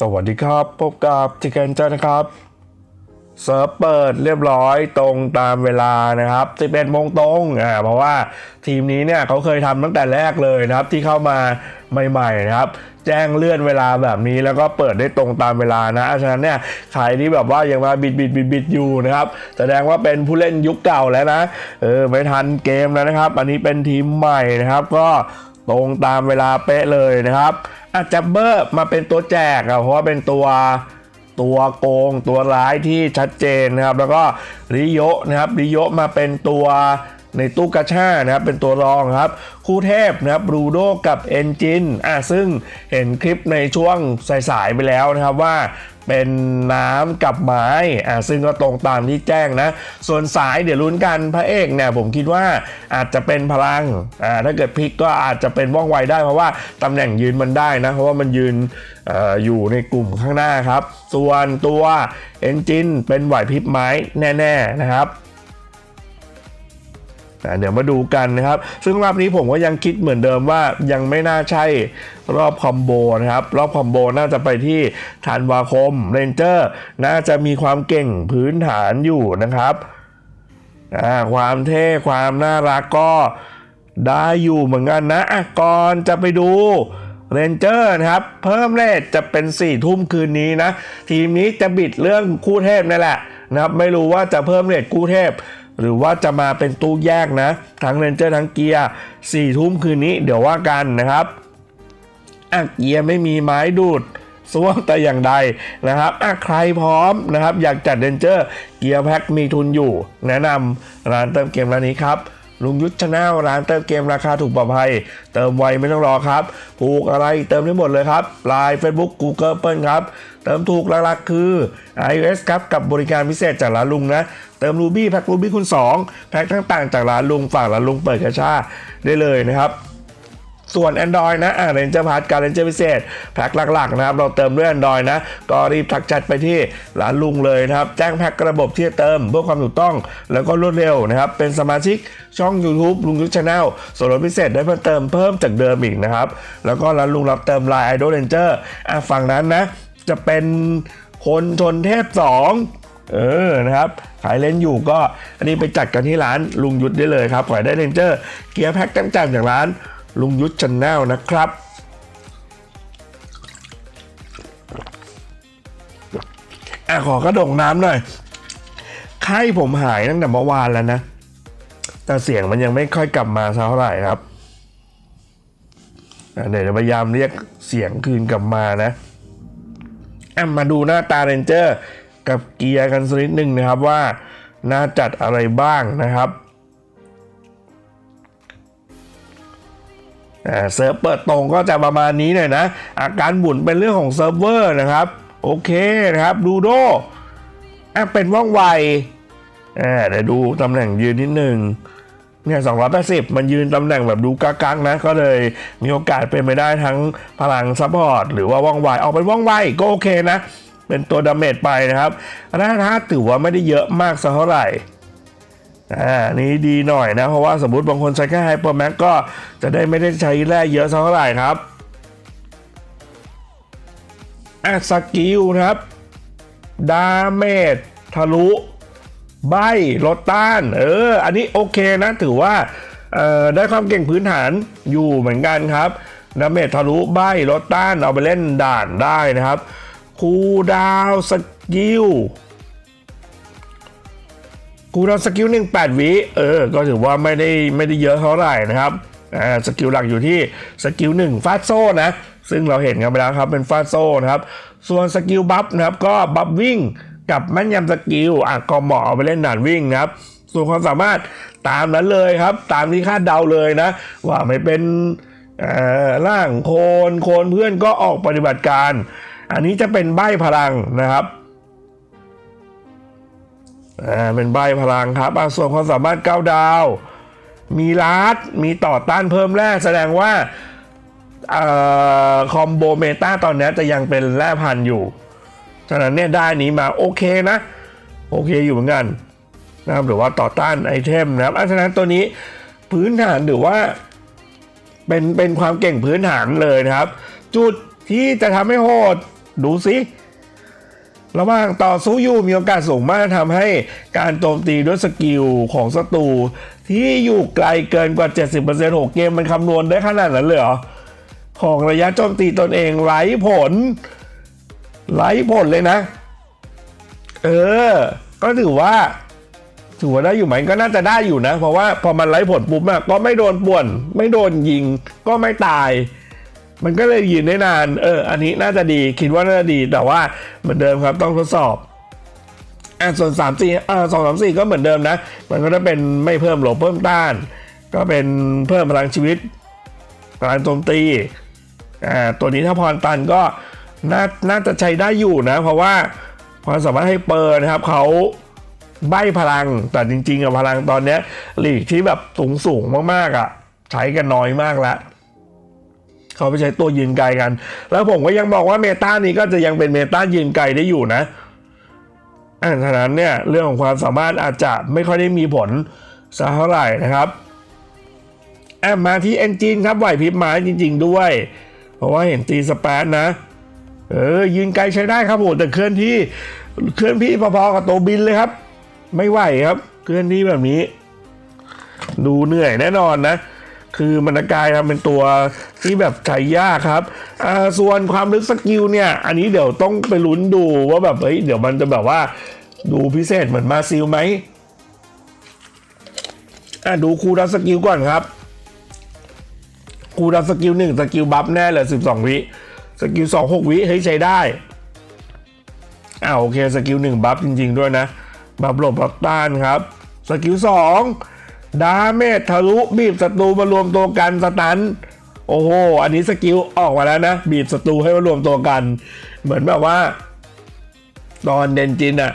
สวัสดีครับ พบกับจิเกนเจอร์นะครับเซิร์ฟเปิดเรียบร้อยตรงตามเวลานะครับ11โมงตรงอ่าเพราะว่าทีมนี้เนี่ยเขาเคยทำตั้งแต่แรกเลยนะครับที่เข้ามาใหม่ๆนะครับ แจ้งเลื่อนเวลาแบบนี้แล้วก็เปิดได้ตรงตามเวลานะฉะนั้นเนี่ยใครที่แบบว่ายังมาบิดบิดบิดบิดอยู่นะครับแสดงว่าเป็นผู้เล่นยุคเก่าแล้วนะเออไม่ทันเกมแล้วนะครับ อันนี้เป็นทีมใหม่นะครับ ก็ตรงตามเวลาเป๊ะเลยนะครับ อาจจะเบอร์มาเป็นตัวแจกอะเพราะว่าเป็นตัวตัวโกงตัวร้ายที่ชัดเจนนะครับ แล้วก็ริโยนะครับริโยมาเป็นตัวในตู้กาชานะครับเป็นตัวรองครับคู่เทพนะครับบรูโดกับเอนจินอะซึ่งเห็นคลิปในช่วงสายๆไปแล้วนะครับว่า เป็นน้ำกับไม้อ่าซึ่งก็ตรงตามที่แจ้งนะ ส่วนสายเดี๋ยวลุ้นกันพระเอกเนี่ยผมคิดว่าอาจจะเป็นพลังอ่าถ้าเกิดพลิกก็อาจจะเป็นว่องไวได้เพราะว่าตำแหน่งยืนมันได้นะ เพราะว่ามันยืนออยู่ในกลุ่มข้างหน้าครับ ส่วนตัวเอนจินเป็นไหวพริบไม้แน่ ๆนะครับ อะเดี๋ยวมาดูกันนะครับ ซึ่งรอบนี้ผมก็ยังคิดเหมือนเดิมว่ายังไม่น่าใช่รอบคอมโบนะครับ รอบคอมโบน่าจะไปที่ธันวาคมเรนเจอร์น่าจะมีความเก่งพื้นฐานอยู่นะครับความเท่ความน่ารักก็ได้อยู่เหมือนกันนะอะก่อนจะไปดูเรนเจอร์นะครับ เพิ่มเลทจะเป็น4ี่ทุ่มคืนนี้นะ ทีมนี้จะบิดเรื่องคู่เทพนั่นแหละนะครับ ไม่รู้ว่าจะเพิ่มเลทคู่เทพ หรือว่าจะมาเป็นตู้แยกนะ ทั้งเรนเจอร์ทั้งเกียร์สี่ทุ่มคืนนี้เดี๋ยวว่ากันนะครับอะเกียร์ไม่มีไม้ดูดซ่วมแต่อย่างใดนะครับอะใครพร้อมนะครับ อยากจัดเรนเจอร์เกียร์แพ็คมีทุนอยู่ แนะนำร้านเติมเกมร้านนี้ครับลุงยุทธชาแนลร้านเติมเกมราคาถูกปลอดภัย เติมไวไม่ต้องรอครับผูกอะไรเติมได้หมดเลยครับไลน์ Facebook Google เปิลครับ เติมถูกหลักๆคือ iOS ครับกับบริการพิเศษจากร้านลุงนะ เติม Ruby แพ็ค Ruby คูณ2แพ็คต่างๆ จากร้านลุงฝากร้านลุงเปิดกระชาได้เลยนะครับส่วน Android นะอ่าเรนเจอร์พาร์ทการเรนเจอร์พิเศษแพ็คหลักๆนะครับ เราเติมด้วย Android นะ ก็รีบทักจัดไปที่ร้านลุงเลยนะครับ แจ้งแพ็คระบบที่เติมเพื่อความถูกต้อง แล้วก็รวดเร็วนะครับ เป็นสมาชิกช่อง YouTube ลุงยุทธชาแนลส่วนลดพิเศษได้เพิ่มเติมเพิ่มจากเดิมอีกนะครับ แล้วก็ร้านลุงรับเติม Line Idol Ranger อะฝั่งนั้นนะ จะเป็นคนชนเทพ 2 เออนะครับขายเล่นอยู่ก็อันนี้ไปจัดกันที่ร้านลุงยุทธได้เลยครับขายได้เรนเจอร์เกียร์แพ็คตั้งจากจากร้านลุงยุทธชนแนลนะครับอะขอกระดกน้ำหน่อยไข้ผมหายตั้งแต่เมื่อวานแล้วนะ แต่เสียงมันยังไม่ค่อยกลับมาเท่าไหร่ครับเดี๋ยวพยายามเรียกเสียงคืนกลับมานะอะมาดูหน้าตาเรนเจอร์ กับเกียร์กันสักนิดหนึ่งนะครับว่าน่าจัดอะไรบ้างนะครับอ่าเซิร์ฟเปิดตรงก็จะประมาณนี้หน่อยนะ อาการหมุนเป็นเรื่องของเซิร์ฟเวอร์นะครับ โอเคนะครับดูโดอะเป็นว่องไวอ่าเดี๋ยวดูตำแหน่งยืนนิดหนึ่งเนี่ย280 มันยืนตำแหน่งแบบดูกักๆนะ ก็เลยมีโอกาสเป็นไปได้ทั้งพลังซัพพอร์ตหรือว่าว่องไว ออกเป็นว่องไวก็โอเคนะ เป็นตัวดาเมจไปนะครับอันนั้นถ้าถือว่าไม่ได้เยอะมากสักเท่าไหร่อ่านี้ดีหน่อยนะ เพราะว่าสมมติบางคนใช้แค่ไฮเปอร์แม็กก็จะได้ไม่ได้ใช้แร่เยอะสักเท่าไหร่ครับอะสกิลนะครับดาเมจทะลุใบลดต้าน เออ อันนี้โอเคนะ ถือว่าได้ความเก่งพื้นฐานอยู่เหมือนกันครับดาเมจทะลุใบลดต้านเอาไปเล่นด่านได้นะครับ คูดาวสกิลคูดาวสกิลหนึ่งแปดวิเออ ก็ถือว่าไม่ได้ไม่ได้เยอะเท่าไหร่นะครับอ่าสกิลหลักอยู่ที่สกิลหนึ่งฟาดโซ่นะ ซึ่งเราเห็นกันไปแล้วครับเป็นฟาดโซ่นะครับ ส่วนสกิลบัฟนะครับก็บัฟวิ่งกับแม่นยำสกิลอะก็เหมาะเอาไปเล่นด่านวิ่งนะครับส่วนความสามารถตามนั้นเลยครับ ตามที่คาดเดาเลยนะ ว่าไม่เป็นร่างโคนโคนเพื่อนก็ออกปฏิบัติการ อันนี้จะเป็นใบพลังนะครับอ่าเป็นใบพลังครับส่วนความสามารถเก้าดาว มีลาดมีต่อต้านเพิ่มแร่แสดงว่าอคอมโบเมตาตอนนี้จะยังเป็นแร่พันอยู่ ฉะนั้นเนี่ยได้นี้มาโอเคนะ โอเคอยู่เหมือนกันนะครับหรือว่าต่อต้านไอเทมนะครับฉะนั้นตัวนี้พื้นฐานหรือว่า เป็นเป็นความเก่งพื้นฐานเลยนะครับ จุดที่จะทำให้โหด ดูสิระหว่างต่อสู้อยู่มีโอกาสสูงมากทำให้การโจมตีด้วยสกิลของศัตรูที่อยู่ไกลเกินกว่า 70%ของเกมมันคำนวณได้ขนาดนั้นเลยเหรอ ของระยะโจมตีตนเองไร้ผล ไร้ผลเลยนะ เออ ก็ถือว่า ถือว่าได้อยู่ไหมก็น่าจะได้อยู่นะ เพราะว่าพอมันไร้ผลปุ๊บอะก็ไม่โดนป่วน ไม่โดนยิง ก็ไม่ตาย มันก็เลยยืนได้นาน เออ อันนี้น่าจะดีคิดว่าน่าจะดีแต่ว่าเหมือนเดิมครับต้องทดสอบอะส่วนสามสี่อ่าสองสามสี่ก็เหมือนเดิมนะ มันก็จะเป็นไม่เพิ่มหลบเพิ่มต้าน ก็เป็นเพิ่มพลังชีวิตพลังโจมตีอ่าตัวนี้ถ้าพรตันก็น่าน่าจะใช้ได้อยู่นะ เพราะว่าความสามารถให้เปิดนะครับเขาใบพลังแต่จริงๆอะพลังตอนเนี้ยหลีกที่แบบสูงสูงมากๆอะใช้กันน้อยมากแล้ว เขาไปใช้ตัวยืนไกลกัน แล้วผมก็ยังบอกว่าเมตานี้ก็จะยังเป็นเมตายืนไกลได้อยู่นะอ่าฉะนั้นเนี่ยเรื่องของความสามารถอาจจะไม่ค่อยได้มีผลสักเท่าไหร่นะครับแอะมาที่เอนจินครับไหวพริบไม้จริง ๆ ด้วย เพราะว่าเห็นตีสเปซนะ เออยืนไกลใช้ได้ครับผมแต่เคลื่อนที่เคลื่อนที่พอๆกับตัวบินเลยครับ ไม่ไหวครับ เคลื่อนที่แบบนี้ ดูเหนื่อยแน่นอนนะ คือมันกลายมาเป็นตัวที่แบบใช้ยากครับอ่าส่วนความลึกสกิลเนี่ย อันนี้เดี๋ยวต้องไปลุ้นดูว่าแบบเฮ้ยเดี๋ยวมันจะแบบว่าดูพิเศษเหมือนมาซิลไหมอะดูคูดาวน์สกิลก่อนครับคูดาวน์สกิลหนึ่งสกิลบัฟแน่เลยสิบสองวิสกิลสองหกวิเฮ้ยใช้ได้อ่าโอเคสกิลหนึ่งบัฟจริง ๆ ด้วยนะบัฟหลบบัฟต้านครับสกิลสอง ดาเมจทะลุบีบศัตรูมารวมตัวกันสตัน โอ้โห อันนี้สกิลออกมาแล้วนะ บีบศัตรูให้มารวมตัวกัน เหมือนแบบว่า ตอนเดนจินอะ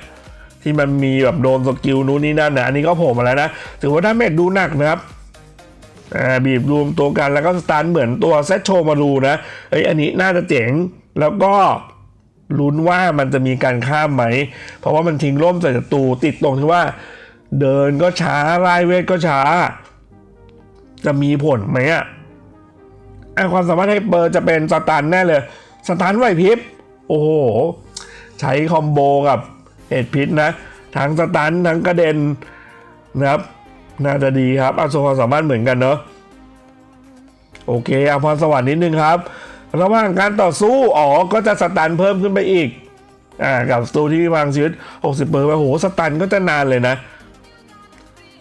ที่มันมีแบบโดนสกิลนู้นนี่นั่นนะอันนี้ก็โผล่มาแล้วนะ ถือว่าดาเมจดูหนักนะครับบีบรวมตัวกันแล้วก็สตันเหมือนตัวเซตโชมารูนะเอ้ยอันนี้น่าจะเจ๋งแล้วก็ลุ้นว่ามันจะมีการข้ามไหม เพราะว่ามันทิ้งร่มใส่ศัตรูติดตรงที่ว่า เดินก็ช้าไล่เวทก็ช้า จะมีผลไหมอะอะความสามารถให้เปิดจะเป็นสตันแน่เลย สตันไหวพริบ โอ้โห ใช้คอมโบกับเอ็ดพิษนะ ทั้งสตันทั้งกระเด็นนะครับ น่าจะดีครับอาส่ความสามารถเหมือนกันเนอะโอเคเอาพรสวรรค์นิดนึงครับ ระหว่างการต่อสู้อ๋อก็จะสตันเพิ่มขึ้นไปอีกอ่ากับสตูที่มีพลังชีวิต60เปอร์ไปโอ้โหสตันก็จะนานเลยนะ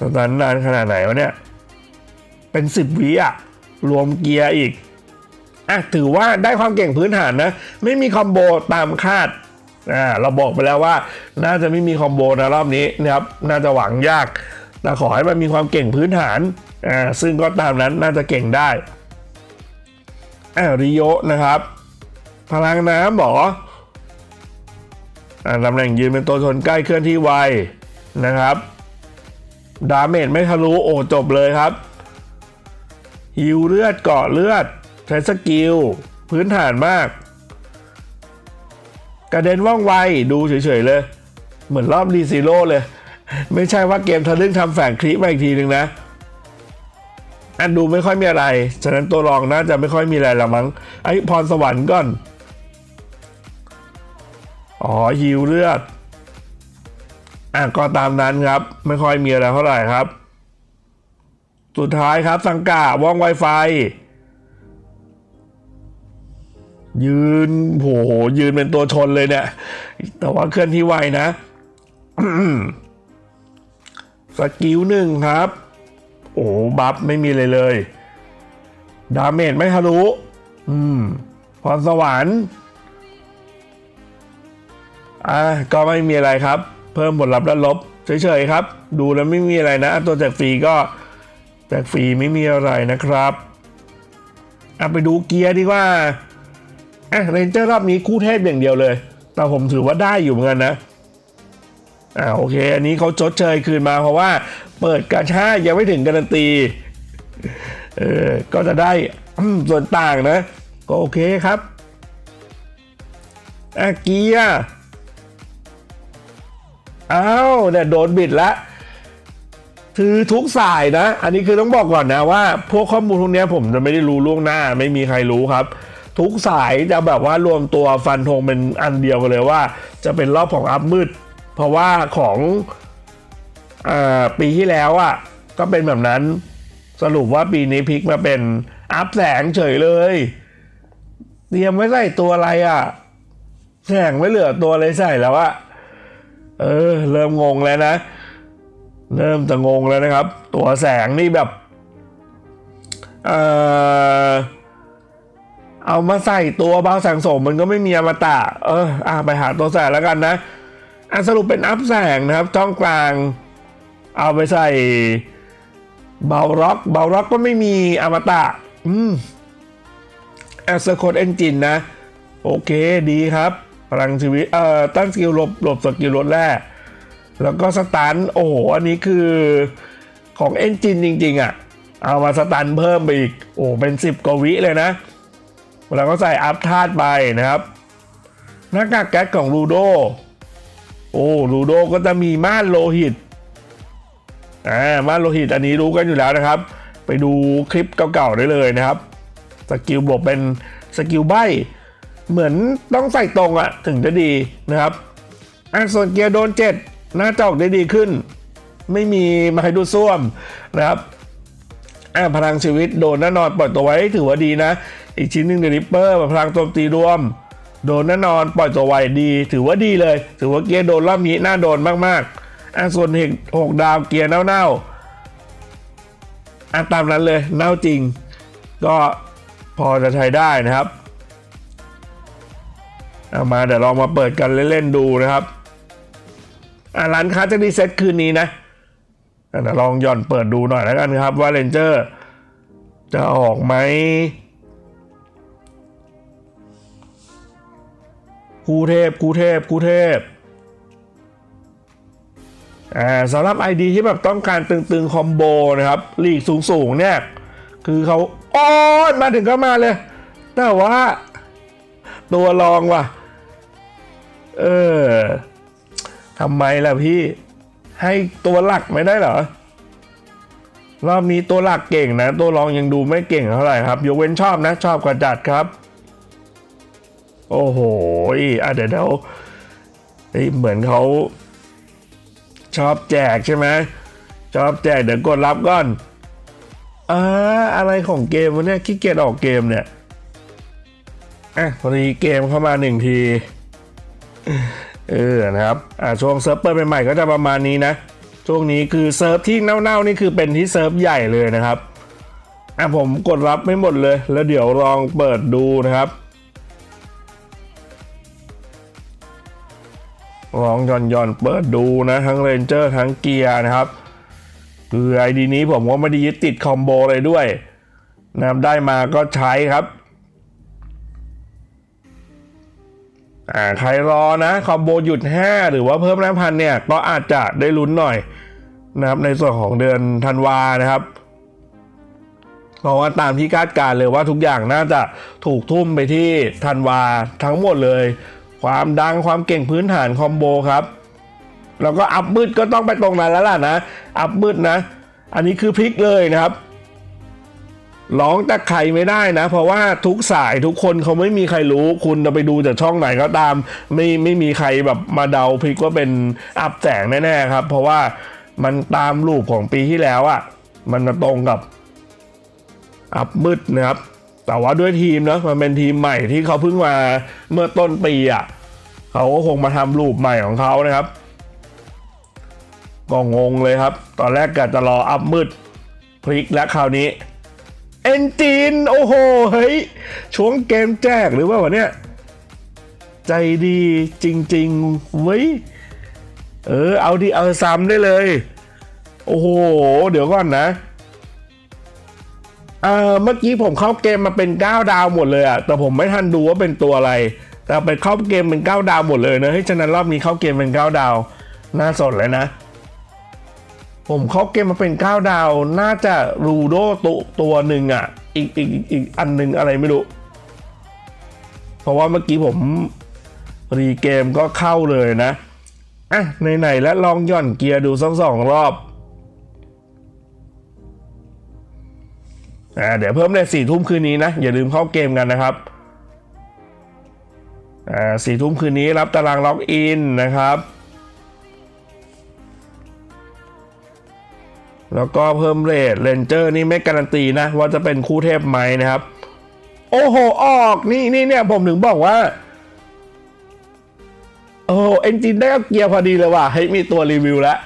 สตันนานขนาดไหนวะเนี่ย เป็น10วิอะรวมเกียร์อีกอะถือว่าได้ความเก่งพื้นฐานนะ ไม่มีคอมโบตามคาดอ่าเราบอกไปแล้วว่า น่าจะไม่มีคอมโบนะรอบนี้นะครับน่าจะหวังยากแต่ขอให้มันมีความเก่งพื้นฐานอ่าซึ่งก็ตามนั้นน่าจะเก่งได้อ่าริโยนะครับ พลังน้ำบอกอ่าตำแหน่งยืนเป็นตัวชนใกล้เคลื่อนที่ไวนะครับ ดาเมจไม่ทะลุโอ้จบเลยครับฮิวเลือดเกาะเลือด ใช้สกิล พื้นฐานมาก กระเด็นว่องไว ดูเฉยๆเลย เหมือนรอบรีซีโร่เลย ไม่ใช่ว่าเกมทะลึ่งทำแฝงคลิปมาอีกทีหนึ่งนะ อันดูไม่ค่อยมีอะไร ฉะนั้นตัวรองน่าจะไม่ค่อยมีอะไรละมั้งไอ้พรสวรรค์ก่อน อ๋อฮิวเลือด อะก็ตามนั้นครับ ไม่ค่อยมีอะไรเท่าไหร่ครับ สุดท้ายครับสังกาว่องไวไฟยืนโหยืนเป็นตัวชนเลยเนี่ย แต่ว่าเคลื่อนที่ไวนะสกิลหนึ่งครับ โอ้บัฟไม่มีเลยเลย ดาเมจไม่ทะลุอืมพรสวรรค์อะก็ไม่มีอะไรครับ เพิ่มผลลัพธ์ด้านลบเฉยๆครับ ดูแล้วไม่มีอะไรนะอะตัวแจกฟรีก็แจกฟรีไม่มีอะไรนะครับอะไปดูเกียร์ดีกว่าอะเรนเจอร์รอบนี้คู่เทพอย่างเดียวเลย แต่ผมถือว่าได้อยู่เหมือนกันนะอ่าโอเค อันนี้เขาชดเชยคืนมาเพราะว่าเปิดกาชายังไม่ถึงการันตีเออก็จะได้ส่วนต่างนะ ก็โอเคครับอะเกียร์ อ้าวเนี่ยโดนบิดละคือทุกสายนะ อันนี้คือต้องบอกก่อนนะว่า พวกข้อมูลพวกเนี้ยผมจะไม่ได้รู้ล่วงหน้า ไม่มีใครรู้ครับ ทุกสายจะแบบว่ารวมตัวฟันธงเป็นอันเดียวกันเลยว่า จะเป็นรอบของอัพมืด เพราะว่าของอปีที่แล้วอะก็เป็นแบบนั้น สรุปว่าปีนี้พลิกมาเป็นอัพแสงเฉยเลยเตรียมไว้ใส่ตัวอะไรอะ แสงไม่เหลือตัวเลยใส่แล้วอะ เออ เริ่มงงแล้วนะ เริ่มจะงงแล้วนะครับ ตัวแสงนี่แบบ เออเอามาใส่ตัวเบาแสงสมมันก็ไม่มีอมตะ เอออะไปหาตัวแสงแล้วกันนะอะสรุปเป็นอัพแสงนะครับช่องกลาง เอาไปใส่เบาร็อกเบาร็อกก็ไม่มีอมตะ อืมแอสโคดเอนจินนะ โอเคดีครับ ลังชีวิตเอ่อตั้งสกิลหลบหลบสกิลลดแรกแล้วก็สตันโอ้โหอันนี้คือของเอนจินจริง ๆอะ เอามาสตันเพิ่มไปอีก โอ้เป็น 10กว่าวิเลยนะ แล้วก็ใส่อัพธาตุไปนะครับ หน้ากากแก๊สของลูโด โอ้ลูโดก็จะมีม่านโลหิตอ่าม่านโลหิตอันนี้รู้กันอยู่แล้วนะครับ ไปดูคลิปเก่าๆได้เลยนะครับ สกิลบวกเป็นสกิลใบ เหมือนต้องใส่ตรงอะถึงจะดีนะครับอะส่วนเกียร์โดนเจ็ดหน้าจอกได้ดีขึ้น ไม่มีมาให้ดูซ่วมนะครับอะพลังชีวิตโดนแน่นอนปล่อยตัวไว้ถือว่าดีนะ อีกชิ้นหนึ่งเดลิเปอร์พลังโจมตีรวม โดนแน่นอนปล่อยตัวไวดี ถือว่าดีเลย ถือว่าเกียร์โดนรอบนี้น่าโดนมากๆอะส่วนหกหกดาวเกียร์เน่าๆอะตามนั้นเลยเน่าจริง ก็พอจะใช้ได้นะครับ เอามาเดี๋ยวลองมาเปิดกันเล่นๆดูนะครับ อะร้านค้าจะรีเซ็ตคืนนี้นะเดี๋ยวลองหย่อนเปิดดูหน่อยแล้วกันครับว่าเรนเจอร์จะออกไหมคูเทพคูเทพคูเทพอ่าสำหรับ ID ที่แบบต้องการตึงๆ คอมโบนะครับลีกสูงๆเนี่ย คือเขาอ้ยมาถึงก็มาเลย แต่ว่าตัวรองว่ะ เออทำไมล่ะพี่ ให้ตัวหลักไม่ได้เหรอ รอบนี้ตัวหลักเก่งนะ ตัวรองยังดูไม่เก่งเท่าไหร่ครับ ยกเว้นชอบนะ ชอบกว่าจัดครับ โอ้โหอะเดี๋ยวเดี๋ยวเฮ้ยเหมือนเขาชอบแจกใช่ไหมชอบแจกเดี๋ยวกดรับก่อนอ่าอะไรของเกมวะเนี่ยขี้เกียจออกเกมเนี่ยอะพอดีเกมเข้ามาหนึ่งที เออนะครับอ่าช่วงเซิร์ฟเปิดใหม่ๆก็จะประมาณนี้นะ ช่วงนี้คือเซิร์ฟที่เน่าๆนี่คือเป็นที่เซิร์ฟใหญ่เลยนะครับอะผมกดรับไม่หมดเลย แล้วเดี๋ยวลองเปิดดูนะครับลองย่อนย่อนเปิดดูนะทั้งเรนเจอร์ทั้งเกียร์นะครับคือไอดีนี้ผมก็ไม่ได้ยึดติดคอมโบเลยด้วยนะครับได้มาก็ใช้ครับ อ่าใครรอนะคอมโบหยุด 5 หรือว่าเพิ่มแรงพันเนี่ยก็อาจจะได้ลุ้นหน่อยนะครับในส่วนของเดือนธันวานะครับเพราะว่าตามที่คาดการเลยว่าทุกอย่างน่าจะถูกทุ่มไปที่ธันวาทั้งหมดเลย ความดังความเก่งพื้นฐานคอมโบครับแล้วก็อัพมืดก็ต้องไปตรงนั้นแล้วล่ะนะ อัพมืดนะ อันนี้คือพลิกเลยนะครับ ร้องจากใครไม่ได้นะ เพราะว่าทุกสายทุกคนเขาไม่มีใครรู้ คุณจะไปดูจากช่องไหนก็ตาม ไม่ไม่มีใครแบบมาเดาพลิกว่าเป็นอัพแสงแน่ๆครับ เพราะว่ามันตามรูปของปีที่แล้วอะ่ะ มันมาตรงกับอัพมืดนะครับ แต่ว่าด้วยทีมเนอะมันเป็นทีมใหม่ที่เขาเพิ่งมาเมื่อต้นปีอะ่ะเขาก็คงมาทำรูปใหม่ของเขานะครับก็งงเลยครับ ตอนแรกกะจะรออัพมืดพลิกและคราวนี้ เอนจินโอ้โห เฮ้ย ช่วงเกมแจกหรือว่าวะเนี่ย ใจดีจริงๆเว้ย เออ เอาดีเอาซ้ำได้เลย โอ้โห เดี๋ยวก่อนนะเออเมื่อกี้ผมเข้าเกมมาเป็น 9 ดาวหมดเลยอะแต่ผมไม่ทันดูว่าเป็นตัวอะไร แต่ไปเข้าเกมเป็น 9 ดาวหมดเลยนะเฮ้ยฉะนั้นรอบนี้เข้าเกมเป็น 9 ดาว น่าสนเลยนะ ผมเข้าเกมมาเป็น 9 ดาว น่าจะรูโดตัวตัวหนึ่งอะอีกอีกอีกอีกอันหนึ่งอะไรไม่รู้ เพราะว่าเมื่อกี้ผม รีเกมก็เข้าเลยนะ อะไหนๆแล้วลองย่อนเกียร์ดูสักสองรอบอ่าเดี๋ยวเพิ่มในสี่ทุ่มคืนนี้นะ อย่าลืมเข้าเกมกันนะครับอ่าสี่ทุ่มคืนนี้รับตารางล็อกอินนะครับ แล้วก็เพิ่มเรทเรนเจอร์นี่ไม่การันตีนะ ว่าจะเป็นคู่เทพไหมนะครับ โอ้โห ออกนี่นี่เนี่ยผมถึงบอกว่า โอ้โหเอนจินได้เกียร์พอดีเลยว่ะให้ยมีตัวรีวิวแล้ว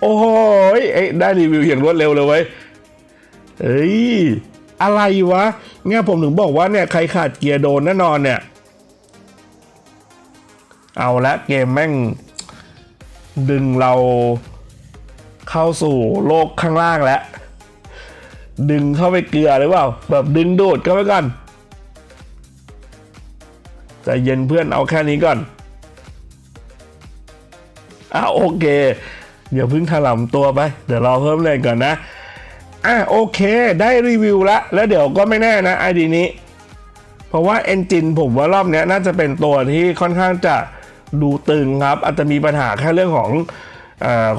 โอ้โหเอ้ได้รีวิวอย่างรวดเร็วเลยเว้ยเฮ้ย อะไรวะ เนี่ยผมถึงบอกว่าเนี่ยใครขาดเกียร์โดนแน่นอนเนี่ย เอาละเกมแม่ง ดึงเรา เข้าสู่โลกข้างล่างแล้ว ดึงเข้าไปเกลือหรือเปล่า แบบดึงดูดเข้าไปก่อนใจเย็นเพื่อนเอาแค่นี้ก่อนอะโอเคเดี๋ยวพิ่งถลำตัวไป เดี๋ยวรอเพิ่มเลยก่อนนะ อะโอเค ได้รีวิวละแล้วเดี๋ยวก็ไม่แน่นะไอดีนี้ เพราะว่าเอนจินผมว่ารอบนี้น่าจะเป็นตัวที่ค่อนข้างจะดูตึงครับ อาจจะมีปัญหาแค่เรื่องของ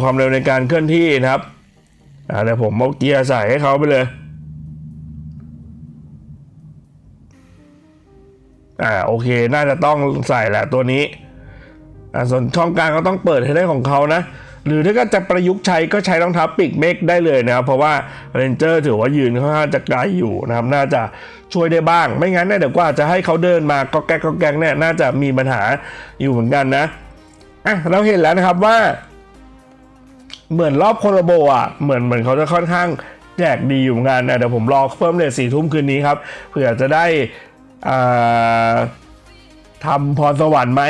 ความเร็วในการเคลื่อนที่นะครับเดี๋ยวผมเอาเกียร์ใส่ให้เขาไปเลยอ่าโอเคน่าจะต้องใส่แหละตัวนี้อ่าส่วนช่องกลางก็ต้องเปิดให้ได้ของเขานะ หรือถ้าก็จะประยุกต์ใช้ก็ใช้รองเท้าปีกเมกได้เลยนะครับ เพราะว่าเรนเจอร์ถือว่ายืนค่อนข้างจะไกลอยู่นะครับ น่าจะช่วยได้บ้าง ไม่งั้นเนี่ยเดี๋ยวกว่าจะให้เขาเดินมาก็แก๊กก็แก๊กเนี่ยน่าจะมีปัญหาอยู่เหมือนกันนะอะเราเห็นแล้วนะครับว่า เหมือนรอบโคโลโบอะเหมือนเหมือนเขาจะค่อนข้างแจกดีอยู่เหมือนกันะเดี๋ยวผมรอเพิ่มเลทสี่ทุ่มคืนนี้ครับเผื่อจะได้ทำพรสวรรค์ไหม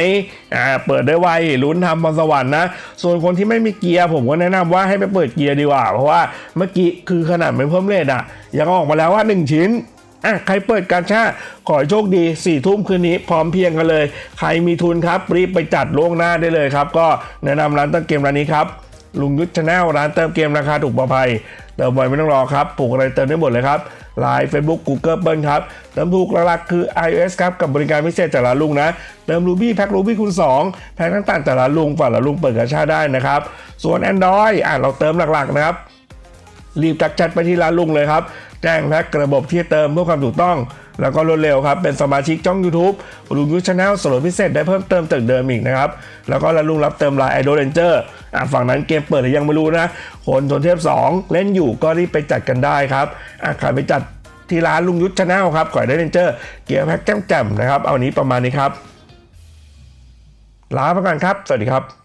อ่าเปิดได้ไวลุ้นทำพรสวรรค์นะ ส่วนคนที่ไม่มีเกียร์ผมก็แนะนำว่าให้ไปเปิดเกียร์ดีกว่า เพราะว่าเมื่อกี้คือขนาดไม่เพิ่มเลทอะ ยังออกมาแล้วว่า 1 ชิ้นอะใครเปิดการชาขอโชคดี4ี่ทุ่มคืนนี้พร้อมเพียงกันเลย ใครมีทุนครับรีบไปจัดล่วงหน้าได้เลยครับ ก็แนะนำร้านตั้งเกมร้านนี้ครับ ลุงยุทธชาแนลร้านเติมเกมราคาถูกปลอดภัย เติมไวไม่ต้องรอครับปลูกอะไรเติมได้หมดเลยครับไลน์เฟซบุ๊กกูเกิลเบิ้ลครับ เติมถูกหลักๆคือ iOS ครับ กับบริการพิเศษจากร้านลุงนะ เติม Ruby แพ็ค Ruby คูณ2 แพ็คต่างๆจากร้านลุงฝั่งร้านลุงเปิดกระชาได้นะครับ ส่วน Android อะเราเติมหลักๆนะครับรีบจักจัดไปที่ร้านลุงเลยครับ แจ้งแพ็กระบบที่เติมเพื่อความถูกต้อง แล้วก็รวดเร็วครับ เป็นสมาชิกช่อง YouTube ลุงยูชาแนลส่วนลดพิเศษได้เพิ่มเติมจากเดิมอีกนะครับ แล้วก็ร้านลุงรับเติมไลน์ไอโดเรนเจอร์อะฝั่งนั้นเกมเปิดหรือยังไม่รู้นะ คนชนเทพ 2 เล่นอยู่ก็รีบไปจัดกันได้ครับอะใครไปจัดที่ร้านลุงยุทธชาแนลครับก่อยได้เรนเจอร์เกียร์แพ็กแจ่มๆนะครับ เอานี้ประมาณนี้ครับลาไปก่อนครับ สวัสดีครับ